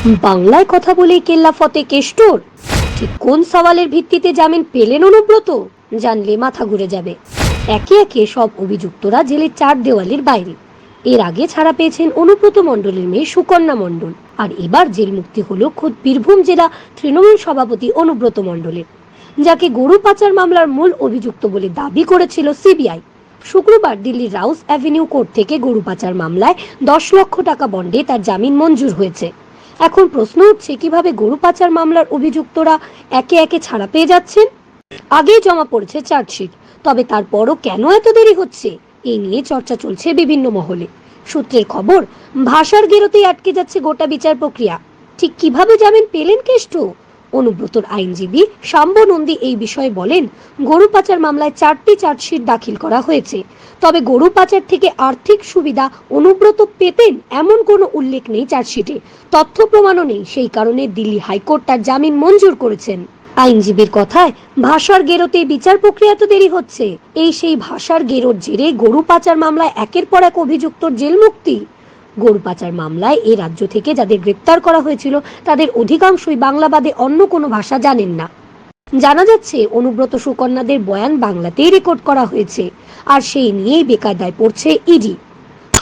বাংলায় কথা বলে কেল্লা ফতে কেষ্টর ঠিক কোন সওয়ালের ভিত্তিতে জামিন পেলেন অনুব্রত? জানলে মাথা ঘুরে যাবে। একে একে সব অভিযুক্তরা জেলের চার দেওয়ালের বাইরে। এর আগে ছাড়া পেয়েছেন অনুব্রত মণ্ডলের মেয়ে সুকন্যা মণ্ডল। আর এবার জেল মুক্তি হলো খোদ বীরভূম জেলা তৃণমূল সভাপতি অনুব্রত মণ্ডলের, যাকে গরু পাচার মামলার মূল অভিযুক্ত বলে দাবি করেছিল সিবিআই। শুক্রবার দিল্লির রাউস অ্যাভিনিউ কোর্ট থেকে গরু পাচার মামলায় দশ লক্ষ টাকা বন্ডে তার জামিন মঞ্জুর হয়েছে। এখন প্রশ্ন উঠছে, কীভাবে গরু পাচার মামলার অভিযুক্তরা একে একে ছাড়া পেয়ে যাচ্ছেন? আগেই জমা পড়েছে চার্জশিট, তবে তারপরও কেন এত দেরি হচ্ছে? এই নিয়ে চর্চা চলছে বিভিন্ন মহলে। সূত্রের খবর, ভাষার গেরোতেই আটকে যাচ্ছে গোটা বিচার প্রক্রিয়া। ঠিক কীভাবে জামিন পেলেন কেষ্ট? অনুব্রতর আইনজীবী শাম্ব নন্দী এই বিষয়ে বলেন, গরু পাচার মামলায় চারটি চার্জশিট দাখিল করা হয়েছে। তবে গরু পাচার থেকে আর্থিক সুবিধা অনুব্রত পেতেন এমন কোনো উল্লেখ নেই চার্জশিটে। তথ্য প্রমাণও নেই, সেই কারণে দিল্লি হাইকোর্ট তার জামিন মঞ্জুর করেছেন। আইনজীবীর কথায়, ভাষার গেরোতে বিচার প্রক্রিয়া তো দেরি হচ্ছে। এই সেই ভাষার গেরোর জেরে গরু পাচার মামলায় একের পর এক অভিযুক্তর জেল মুক্তি গরু পাচার মামলায় এ রাজ্য থেকে যাদের গ্রেপ্তার করা হয়েছিল, তাদের অধিকাংশই বাংলা বাদে অন্য কোনো ভাষা জানেন না। জানা যাচ্ছে, অনুব্রত সুকন্যাদের বয়ান বাংলাতেই রেকর্ড করা হয়েছে, আর সেই নিয়েই বেকায়দায় পড়ছে ইডি।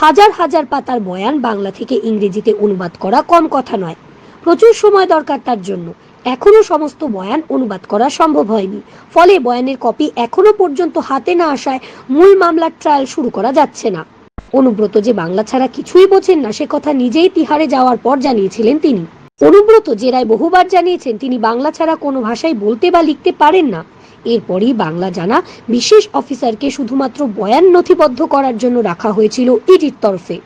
হাজার হাজার পাতার বয়ান বাংলা থেকে ইংরেজিতে অনুবাদ করা কম কথা নয়। প্রচুর সময় দরকার তার জন্য। এখনও সমস্ত বয়ান অনুবাদ করা সম্ভব হয়নি। ফলে বয়ানের কপি এখনও পর্যন্ত হাতে না আসায় মূল মামলার ট্রায়াল শুরু করা যাচ্ছে না। অনুব্রত যে বাংলা ছাড়া কিছুই বোঝেন না, সে কথা নিজেই তিহারে যাওয়ার পর জানিয়েছিলেন তিনি। অনুব্রত জেরায় বহুবার জানিয়েছেন, তিনি বাংলা ছাড়া কোনো ভাষায় বলতে বা লিখতে পারেন না। এরপরই বাংলা জানা বিশেষ অফিসারকে শুধুমাত্র বয়ান নথিবদ্ধ করার জন্য রাখা হয়েছিল ইডির তরফে।